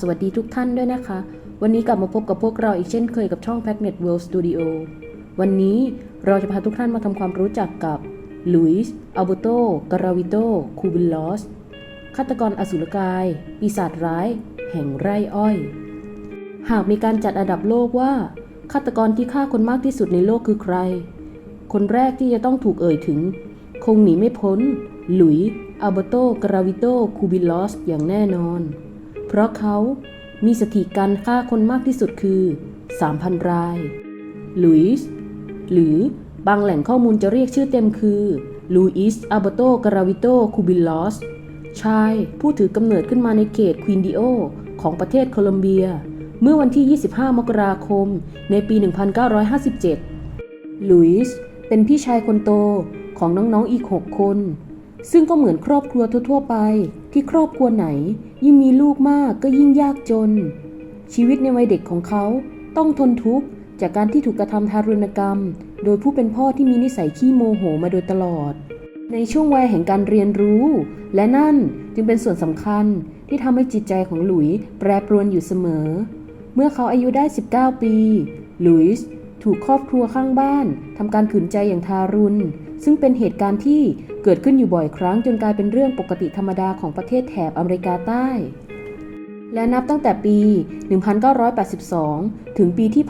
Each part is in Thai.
สวัสดีทุกท่านด้วยนะคะ วันนี้กลับมาพบกับพวกเราอีกเช่นเคยกับช่อง Packnet World Studio วันนี้เราจะพาทุกท่านมาทำความรู้จักกับลุยส์อัลเบโตการาวิโตคูบิลลอสฆาตกรอสุรกาย ปีศาจร้าย แห่งไร่อ้อย หากมีการจัดอันดับโลกว่าฆาตกรที่ฆ่าคนมากที่สุดในโลกคือใคร คนแรกที่จะต้องถูกเอ่ยถึง คงหนีไม่พ้น หลุยส์อัลเบโตกราวิโตคูบิลลอสอย่างแน่นอน ราะเขามีสถิติการฆ่าคนมากที่สุดคือ 3,000 ราย ลุยส์ หรือบางแหล่งข้อมูลจะเรียกชื่อเต็มคือลูอิสอัลเบโตกราวิโตคูบิลอส ชายผู้ถือกำเนิดขึ้นมาในเขตควินดิโอ ของประเทศโคลอมเบีย เมื่อวันที่ 25 มกราคม ในปี 1957 ลุยส์เป็นพี่ชายคนโตของน้องๆอีก 6 คน ซึ่งก็เหมือนครอบครัวทั่วๆไป ที่ครอบครัวไหนยิ่งมีลูกมากก็ยิ่งยากจน ชีวิตในวัยเด็กของเขาต้องทนทุกข์จากการที่ถูกกระทำทารุณกรรม โดยผู้เป็นพ่อที่มีนิสัยขี้โมโหมาโดยตลอด ในช่วงวัยแห่งการเรียนรู้ และนั่นจึงเป็นส่วนสำคัญที่ทำให้จิตใจของหลุยส์แปรปรวนอยู่เสมอ เมื่อเขาอายุได้ 19 ปี หลุยส์ถูกครอบครัวข้างบ้านทำการขืนใจอย่างทารุณ ซึ่งเป็นเหตุการณ์ที่เกิดขึ้นอยู่บ่อยครั้งจนกลายเป็นเรื่องปกติธรรมดาของประเทศแถบอเมริกาใต้ และนับตั้งแต่ปี 1982 ถึงปีที่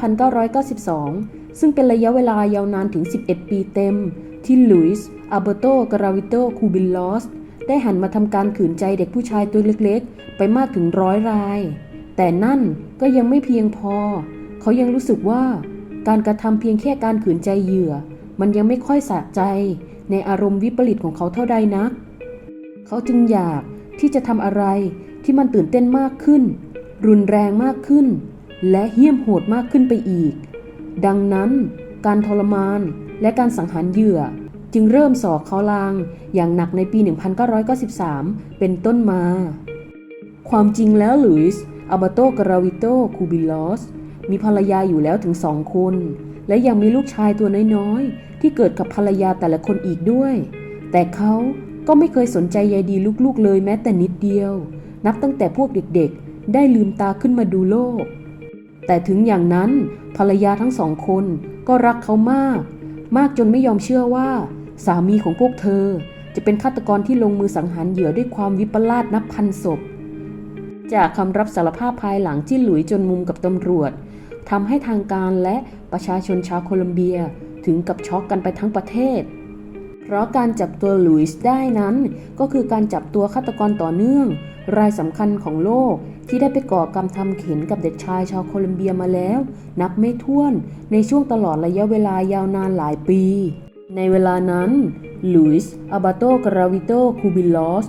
1992 ซึ่งเป็นระยะเวลายาวนานถึง 11 ปีเต็ม ที่ลุยส์อัลเบโตกราวิโตคูบิลลอสได้หันมาทำการขืนใจเด็กผู้ชายตัวเล็กๆ ไปมากถึงร้อยราย แต่นั่นก็ยังไม่เพียงพอ เขายังรู้สึกว่าการกระทำเพียงแค่การขืนใจเหยื่อ มันยังไม่ค่อยสะใจในอารมณ์วิปริตของเขาเท่าใดนัก เขาจึงอยากที่จะทำอะไรที่มันตื่นเต้นมากขึ้น รุนแรงมากขึ้น และเหี้ยมโหดมากขึ้นไปอีก ดังนั้น การทรมานและการสังหารเหยื่อ จึงเริ่มสอกเขาลาง อย่างหนักในปี 1993 เป็นต้นมา ความจริงแล้วลุยส์อัลเบโตกราวิโตคูบิลอสมีภรรยาอยู่แล้วถึงสองคน และยังมีลูกชายตัวน้อยๆ ที่เกิดกับภรรยาแต่ละคนอีกด้วย แต่เขาก็ไม่เคยสนใจใยดีลูกๆเลยแม้แต่นิดเดียว นับตั้งแต่พวกเด็กๆ ได้ลืมตาขึ้นมาดูโลก แต่ถึงอย่างนั้นภรรยาทั้งสองคนก็รักเขามาก มากจนไม่ยอมเชื่อว่า สามีของพวกเธอ จะเป็นฆาตกรที่ลงมือสังหารเหยื่อด้วยความวิปลาสนับพันศพ จากคำรับสารภาพภายหลังที่หลุยจนมุมกับตำรวจทำให้ทางการและ ประชาชนชาวโคลอมเบียถึงกับช็อกกันไปทั้งประเทศ เพราะการจับตัวหลุยส์ได้นั้นก็คือการจับตัวฆาตกรต่อเนื่อง รายสำคัญของโลกที่ได้ไปก่อกรรมทำเข็นกับเด็กชายชาวโคลอมเบียมาแล้ว นับไม่ถ้วนในช่วงตลอดระยะเวลายาวนานหลายปี ในเวลานั้นลุยส์อาบาโตกราวิโตคูบิลอส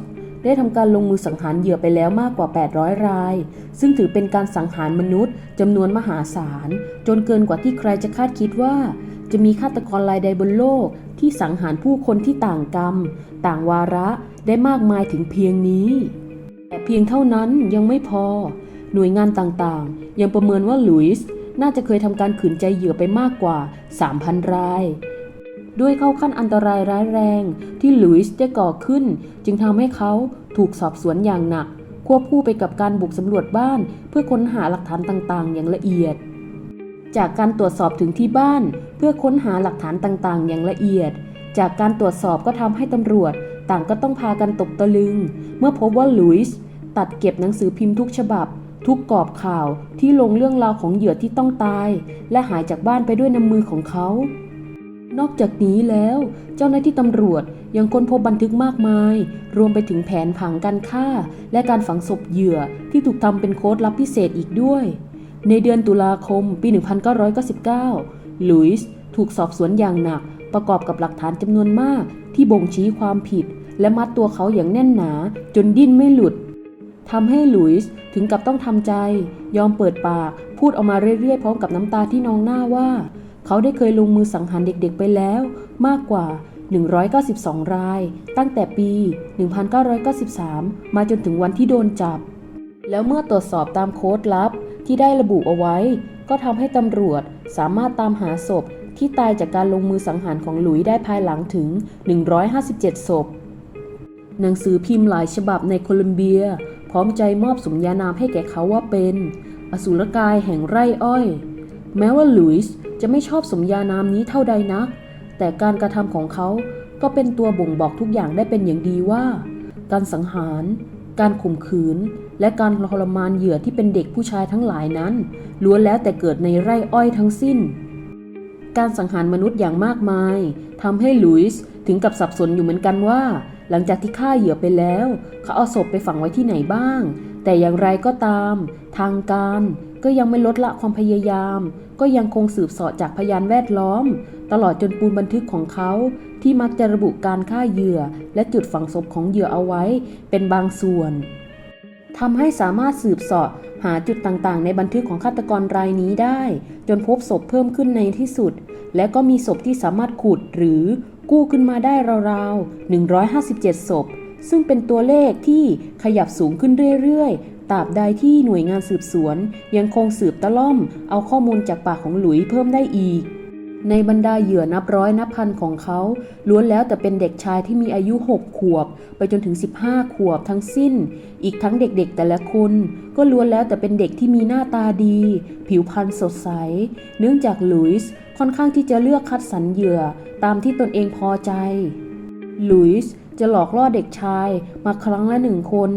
ได้ทำการลงมือสังหารเหยื่อไปแล้วมากกว่า 800 ราย ซึ่งถือเป็นการสังหารมนุษย์จำนวนมหาศาล จนเกินกว่าที่ใครจะคาดคิดว่า จะมีฆาตกรรายใดบนโลก ที่สังหารผู้คนที่ต่างกรรม ต่างวาระได้มากมายถึงเพียงนี้ แต่เพียงเท่านั้นยังไม่พอ หน่วยงานต่างๆ ยังประเมินว่าลุยส์น่าจะเคยทำการขืนใจเหยื่อไปมากกว่า 3,000 ราย ด้วยเข้าขั้นอันตรายร้ายแรงที่ลุยส์ได้ก่อขึ้น จึงทำให้เขาถูกสอบสวนอย่างหนัก ควบคู่ไปกับการบุกสำรวจบ้านเพื่อค้นหาหลักฐานต่างๆ อย่างละเอียด จากการตรวจสอบถึงที่บ้านเพื่อค้นหาหลักฐานต่างๆ อย่างละเอียด จากการตรวจสอบก็ทำให้ตำรวจ ต่างก็ต้องพากันตกตะลึง เมื่อพบว่าลุยส์ตัดเก็บหนังสือพิมพ์ทุกฉบับทุกกรอบข่าวที่ลงเรื่องราวของเหยื่อที่ต้องตาย และหายจากบ้านไปด้วยน้ำมือของเขา นอกจากนี้แล้ว เจ้าหน้าที่ตำรวจยังค้นพบบันทึกมากมาย รวมไปถึงแผนผังการฆ่า และการฝังศพเหยื่อที่ถูกทำเป็นโค้ดลับพิเศษอีกด้วย ในเดือนตุลาคมปี 1999ลุยส์ถูกสอบสวนอย่างหนัก ประกอบกับหลักฐานจำนวนมากที่บ่งชี้ความผิด และมัดตัวเขาอย่างแน่นหนา จนดิ้นไม่หลุดทำให้ลุยส์ถึงกับต้องทำใจ ยอมเปิดปาก พูดออกมาเรื่อยๆ พร้อมกับน้ำตาที่นองหน้าว่า เขาได้เคยลงมือสังหารเด็กๆไปแล้วมากกว่า 192 ราย ตั้งแต่ปี 1993 มาจนถึงวันที่โดนจับ แล้วเมื่อตรวจสอบตามโค้ดลับที่ได้ระบุเอาไว้ ก็ทำให้ตำรวจสามารถตามหาศพที่ตายจากการลงมือสังหารของหลุยได้ภายหลังถึง 157 ศพ หนังสือพิมพ์หลายฉบับในโคลอมเบีย พร้อมใจมอบสมญานามให้แก่เขาว่าเป็น อสุรกายแห่งไร่อ้อย แม้ว่าหลุยส์ จะไม่ชอบสมญานามนี้เท่าใดนัก แต่การกระทำของเขาก็เป็นตัวบ่งบอกทุกอย่างได้เป็นอย่างดีว่า การสังหาร การข่มขืน และการทรมานเหยื่อที่เป็นเด็กผู้ชายทั้งหลายนั้นล้วนแล้วแต่เกิดในไร่อ้อยทั้งสิ้น การสังหารมนุษย์อย่างมากมายทำให้ลุยส์ถึงกับสับสนอยู่เหมือนกันว่า หลังจากที่ฆ่าเหยื่อไปแล้ว เขาเอาศพไปฝังไว้ที่ไหนบ้าง แต่อย่างไรก็ตาม ทางการก็ยังไม่ลดละความพยายาม ก็ยังคงสืบสาะจากพยานแวดล้อม ตลอดจนปูนบันทึกของเขา ที่มักจะระบุการฆ่าเหยื่อ และจุดฝังศพของเหยื่อเอาไว้ เป็นบางส่วนทำให้สามารถสืบสาะหาจุดต่างๆ ในบันทึกของฆาตกรรายนี้ได้ จนพบศพเพิ่มขึ้นในที่สุด และก็มีศพที่สามารถขุดหรือกู้ขึ้นมาได้ราวๆ 157 ศพ ซึ่งเป็นตัวเลขที่ขยับสูงขึ้นเรื่อยๆ ตราบใดที่หน่วยงานสืบสวน ยังคงสืบตะล่อม เอาข้อมูลจากปากของหลุยเพิ่มได้อีก ในบรรดาเหยื่อนับร้อยนับพันของเขาล้วนแล้วแต่เป็นเด็กชายที่มีอายุ 6 ขวบ ไปจนถึง 15 ขวบทั้งสิ้น อีกทั้งเด็กๆแต่ละคน ก็ล้วนแล้วแต่เป็นเด็กที่มีหน้าตาดี ผิวพรรณสดใส เนื่องจากหลุยส์ค่อนข้างที่จะเลือกคัดสรรเหยื่อตามที่ตนเองพอใจ หลุยส์ จะหลอกล่อเด็กชายมาครั้งละหนึ่งคน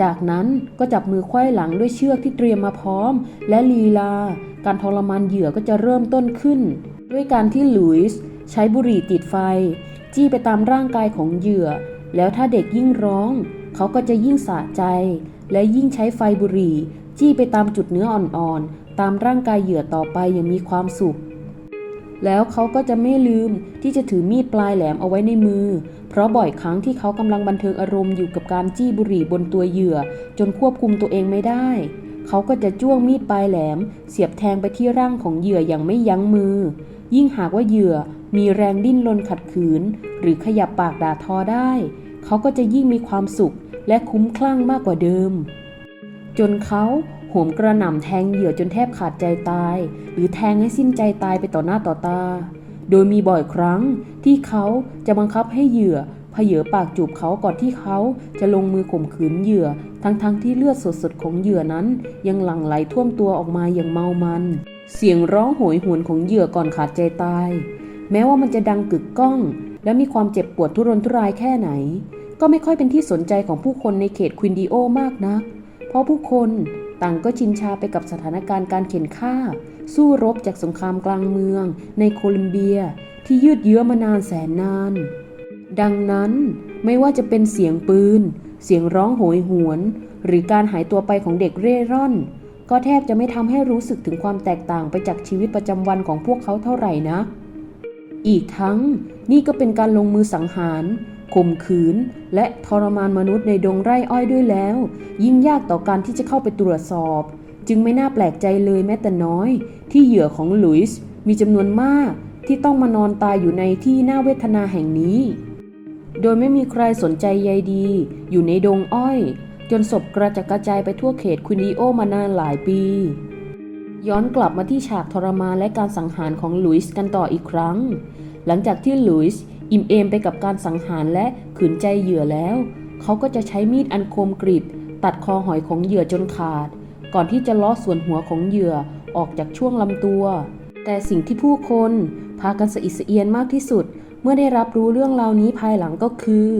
จากนั้นก็จับมือไขว้หลังด้วยเชือกที่เตรียมมาพร้อม และลีลา การทรมานเหยื่อก็จะเริ่มต้นขึ้น ด้วยการที่หลุยส์ใช้บุหรี่ติดไฟ จี้ไปตามร่างกายของเหยื่อ แล้วถ้าเด็กยิ่งร้อง เขาก็จะยิ่งสะใจ และยิ่งใช้ไฟบุหรี่ จี้ไปตามจุดเนื้ออ่อนๆตามร่างกายเหยื่อต่อไปอย่างมีความสุข แล้วเขาก็จะไม่ลืมที่จะถือมีดปลายแหลมเอาไว้ในมือ เพราะบ่อยครั้งที่เขากำลังบันเทิงอารมณ์อยู่กับการจี้บุหรี่บนตัวเหยื่อ จนควบคุมตัวเองไม่ได้ เขาก็จะจ้วงมีดปลายแหลม เสียบแทงไปที่ร่างของเหยื่ออย่างไม่ยั้งมือ ยิ่งหากว่าเหยื่อมีแรงดิ้นรนขัดขืน หรือขยับปากด่าทอได้ เขาก็จะยิ่งมีความสุขและคุ้มคลั่งมากกว่าเดิม จนเขา หมกระหน่ำแทงเหยื่อจนแทบขาดใจตาย หรือแทงให้สิ้นใจตายไปต่อหน้าต่อตา โดยมีบ่อยครั้งที่เขาจะบังคับให้เหยื่อเพเยอปากจูบเขาก่อนที่เขาจะลงมือข่มขืนเหยื่อ ทั้งๆทที่เลือดสดๆของเหยื่อนั้น ยังหลั่งไหลท่วมตัวออกมาอย่างเมามัน เสียงร้องโหยหวนของเหยื่อก่อนขาดใจตาย แม้ว่ามันจะดังกึกก้อง และมีความเจ็บปวดทุรนทุรายแค่ไหน ก็ไม่ค่อยเป็นที่สนใจของผู้คนในเขตควินดิโอมากนัก เพราะผู้คน ต่างก็ชินชาไปกับสถานการณ์การเข็นฆ่า สู้รบจากสงครามกลางเมือง ในโคลัมเบียที่ยืดเยื้อมานานแสนนาน ดังนั้นไม่ว่าจะเป็นเสียงปืน เสียงร้องโหยหวน หรือการหายตัวไปของเด็กเร่ร่อน ก็แทบจะไม่ทำให้รู้สึกถึงความแตกต่างไปจากชีวิตประจำวันของพวกเขาเท่าไหร่นะ อีกทั้งนี่ก็เป็นการลงมือสังหาร ข่มขืน และทรมานมนุษย์ในดงไร่อ้อยด้วยแล้ว ยิ่งยากต่อการที่จะเข้าไปตรวจสอบ จึงไม่น่าแปลกใจเลยแม้แต่น้อย ที่เหยื่อของหลุยส์มีจำนวนมากที่ต้องมานอนตายอยู่ในที่น่าเวทนาแห่งนี้ โดยไม่มีใครสนใจใยดี อยู่ในดงอ้อย จนศพกระจัดกระจายไปทั่วเขตควินิโอมานานหลายปี ย้อนกลับมาที่ฉากทรมานและการสังหารของหลุยส์กันต่ออีกครั้ง หลังจากที่หลุยส์ อิ่มเอมไปกับการสังหารและขืนใจเหยื่อแล้ว เขาก็จะใช้มีดอันคมกริบตัดคอหอยของเหยื่อจนขาด ก่อนที่จะล้อส่วนหัวของเหยื่อออกจากช่วงลำตัว แต่สิ่งที่ผู้คนพากันสะอิดสะเอียนมากที่สุด เมื่อได้รับรู้เรื่องราวนี้ภายหลังก็คือ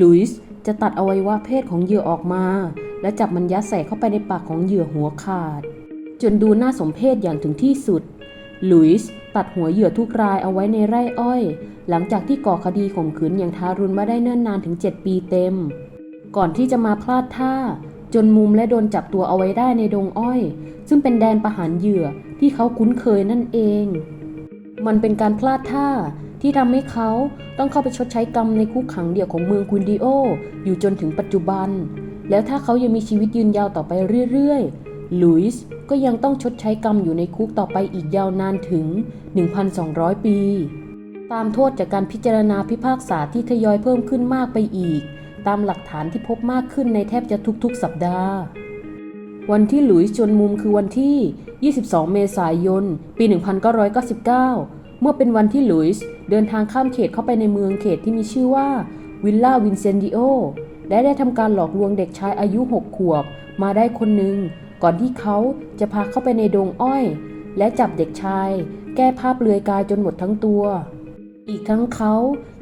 ลุยส์จะตัดอวัยวะเพศของเหยื่อออกมา และจับมันยัดใส่เข้าไปในปากของเหยื่อหัวขาด จนดูน่าสมเพชอย่างถึงที่สุด หลุยส์ตัดหัวเหยื่อทุกรายเอาไว้ในไร่อ้อย หลังจากที่ก่อคดีข่มขืนอย่างทารุณมาได้เนิ่นนานถึง 7 ปีเต็ม ก่อนที่จะมาพลาดท่า จนมุมและโดนจับตัวเอาไว้ได้ในดงอ้อย ซึ่งเป็นแดนประหารเหยื่อที่เขาคุ้นเคยนั่นเอง มันเป็นการพลาดท่าที่ทำให้เขาต้องเข้าไปชดใช้กรรมในคุกขังเดี่ยวของเมืองควินดิโอ อยู่จนถึงปัจจุบัน แล้วถ้าเขายังมีชีวิตยืนยาวต่อไปเรื่อยๆ ลุยส์ก็ยังต้องชดใช้กรรมอยู่ในคุกต่อไปอีกยาวนานถึง 1,200 ปี ตามโทษจากการพิจารณาพิพากษาที่ทยอยเพิ่มขึ้นมากไปอีก ตามหลักฐานที่พบมากขึ้นในแทบจะทุกๆ สัปดาห์ วันที่หลุยส์จนมุมคือวันที่ 22 เมษายน ปี 1999 เมื่อเป็นวันที่หลุยส์เดินทางข้ามเขตเข้าไปในเมืองเขตที่มีชื่อว่าวิลล่าวินเซนดิโอและได้ทำการหลอกลวงเด็กชายอายุหกขวบ มาได้คนหนึ่ง ก่อนที่เขาจะพาเข้าไปในดงอ้อย และจับเด็กชาย แก้ภาพเปลือยกายจนหมดทั้งตัว อีกทั้งเขา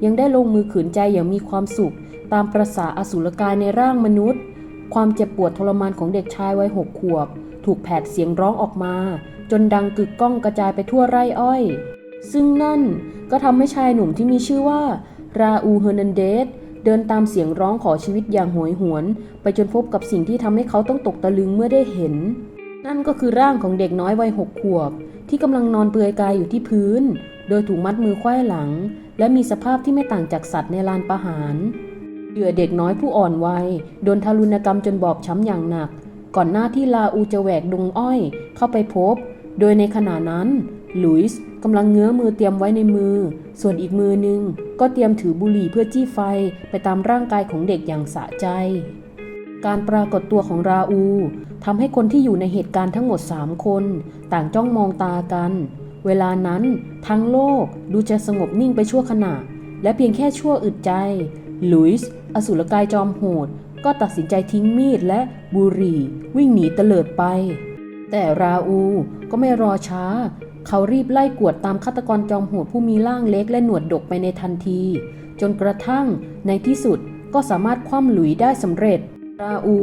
ยังได้ลงมือขืนใจอย่างมีความสุข ตามประษาอสุรกายในร่างมนุษย์ ความเจ็บปวดทรมานของเด็กชายวัยหกขวบ ถูกแผดเสียงร้องออกมา จนดังกึกก้องกระจายไปทั่วไร่อ้อย ซึ่งนั่นก็ทำให้ชายหนุ่มที่มีชื่อว่าราอูเฮอร์นันเดส เดินตามเสียงร้องขอชีวิตอย่างโหยหวน ไปจนพบกับสิ่งที่ทำให้เขาต้องตกตะลึงเมื่อได้เห็น นั่นก็คือร่างของเด็กน้อยวัยหกขวบ ที่กำลังนอนเปลือยกายอยู่ที่พื้น โดยถูกมัดมือไขว้หลัง และมีสภาพที่ไม่ต่างจากสัตว์ในลานประหารเหยื่อเด็กน้อยผู้อ่อนวัยโดนทารุณกรรมจนบอบช้ำอย่างหนัก ก่อนหน้าที่ลาอูจะแหวกดงอ้อยเข้าไปพบ โดยในขณะนั้น หลุยส์ กำลังเงื้อมือเตรียมไว้ในมือ ส่วนอีกมือหนึง ก็เตรียมถือบุหรี่เพื่อจี้ไฟไปตามร่างกายของเด็กอย่างสะใจ การปรากฏตัวของราอูทำให้คนที่อยู่ในเหตุการณ์ทั้งหมด 3 คน ต่างจ้องมองตากัน เวลานั้นทั้งโลกดูจะสงบนิ่งไปชั่วขณะ และเพียงแค่ชั่วอึดใจ ลุยส์อสุรกายจอมโหด ก็ตัดสินใจทิ้งมีดและบุหรี่ วิ่งหนีเตลิดไป แต่ราอูก็ไม่รอช้า เขารีบไล่กวดตามฆาตกรจอมโหดผู้มีร่างเล็กและหนวดดกไปในทันที จนกระทั่งในที่สุดก็สามารถคว่ำหลุยได้สำเร็จ ราอู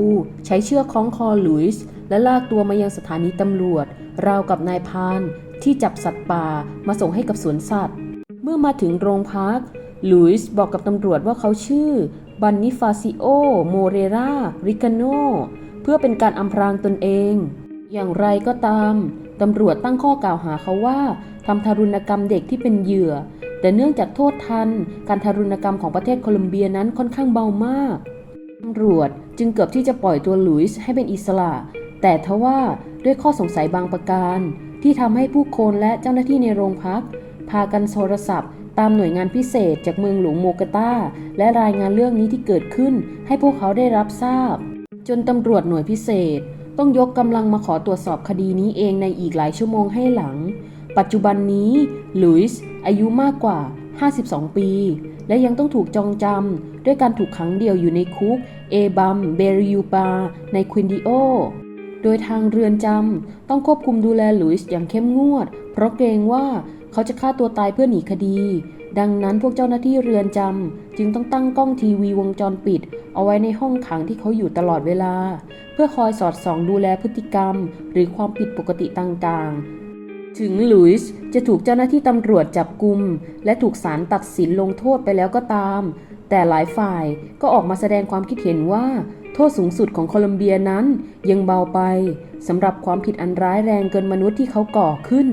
ใช้เชือกคล้องคอหลุยส์และลากตัวมายังสถานีตำรวจ ราวกับนายพานที่จับสัตว์ป่ามาส่งให้กับสวนสัตว์ เมื่อมาถึงโรงพักหลุยส์บอกกับตำรวจว่าเขาชื่อบันนิฟาซิโอ โมเรรา ริกาโน เพื่อเป็นการอำพรางตนเอง อย่างไรก็ตาม ตำรวจตั้งข้อกล่าวหาเขาว่าทำทารุณกรรมเด็กที่เป็นเหยื่อ แต่เนื่องจากโทษทัน การทารุณกรรมของประเทศโคลอมเบียนั้นค่อนข้างเบามากตำรวจจึงเกือบที่จะปล่อยตัวลุยส์ให้เป็นอิสระ แต่ทว่าด้วยข้อสงสัยบางประการ ที่ทำให้ผู้คนและเจ้าหน้าที่ในโรงพัก พากันโทรศัพท์ ตามหน่วยงานพิเศษจากเมืองหลวงโมกาตาและรายงานเรื่องนี้ที่เกิดขึ้น ให้พวกเขาได้รับทราบ จนตำรวจหน่วยพิเศษ ต้องยกกำลังมาขอตรวจสอบคดีนี้เองในอีกหลายชั่วโมงให้หลัง ปัจจุบันนี้ลุยส์อายุมากกว่า 52 ปี และยังต้องถูกจองจำด้วยการถูกขังเดี่ยวอยู่ในคุก เอบัมเบริยูปา ในควินดิโอ โดยทางเรือนจำต้องควบคุมดูแลลุยส์อย่างเข้มงวด เพราะเกรงว่า เขาจะฆ่าตัวตายเพื่อหนีคดี ดังนั้นพวกเจ้าหน้าที่เรือนจำจึงต้องตั้งกล้องทีวีวงจรปิด เอาไว้ในห้องขังที่เขาอยู่ตลอดเวลา เพื่อคอยสอดส่องดูแลพฤติกรรม หรือความผิดปกติต่างๆ ถึงหลุยส์จะถูกเจ้าหน้าที่ตำรวจจับกุม และถูกศาลตัดสินลงโทษไปแล้วก็ตาม แต่หลายฝ่ายก็ออกมาแสดงความคิดเห็นว่าโทษสูงสุดของโคลอมเบียนั้นยังเบาไปสำหรับความผิดอันร้ายแรงเกินมนุษย์ที่เขาก่อขึ้น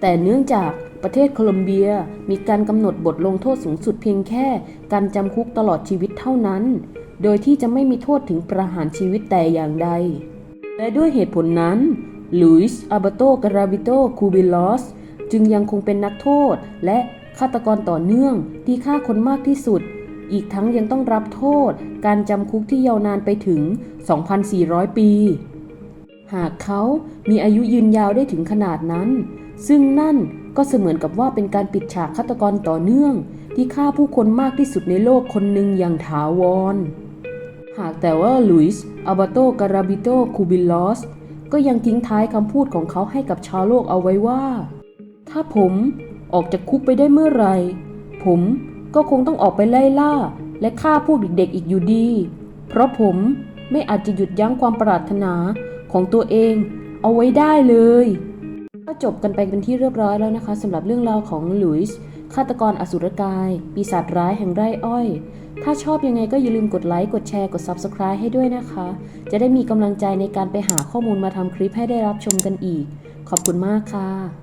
แต่เนื่องจากประเทศโคลอมเบียมีการกำหนดบทลงโทษสูงสุดเพียงแค่ การจำคุกตลอดชีวิตเท่านั้น โดยที่จะไม่มีโทษถึงประหารชีวิตแต่อย่างใด และด้วยเหตุผลนั้นลุยส์อาบาโตการาบิโตคูบิลอสจึงยังคงเป็นนักโทษและฆาตกรต่อเนื่องที่ฆ่าคนมากที่สุด อีกทั้งยังต้องรับโทษการจำคุกที่ยาวนานไปถึง 2,400 ปี หากเขามีอายุยืนยาวได้ถึงขนาดนั้น ซึ่งนั่นก็เสมือนกับว่าเป็นการปิดฉากฆาตกรต่อเนื่อง ที่ฆ่าผู้คนมากที่สุดในโลกคนหนึ่งอย่างถาวร หากแต่ว่าลุยส์อาบาโตการาบิโตคูบิลอสก็ยังทิ้งท้ายคำพูดของเขาให้กับชาวโลกเอาไว้ว่า ถ้าผมออกจากคุกไปได้เมื่อไหร่ผมก็คงต้องออกไปไล่ล่า และฆ่าพวกเด็กๆอีกอยู่ดี เพราะผมไม่อาจจะหยุดยั้งความปรารถนาของตัวเองเอาไว้ได้เลย ก็จบกันไปเป็นที่เรียบร้อยแล้วนะคะสำหรับเรื่องราวของหลุยส์ฆาตกรอสุรกาย ปีศาจร้ายแห่งไร่อ้อย ถ้าชอบยังไงก็อย่าลืมกดไลค์กดแชร์กด Subscribe ให้ด้วยนะคะ จะได้มีกำลังใจในการไปหาข้อมูลมาทำคลิปให้ได้รับชมกันอีก ขอบคุณมากค่ะ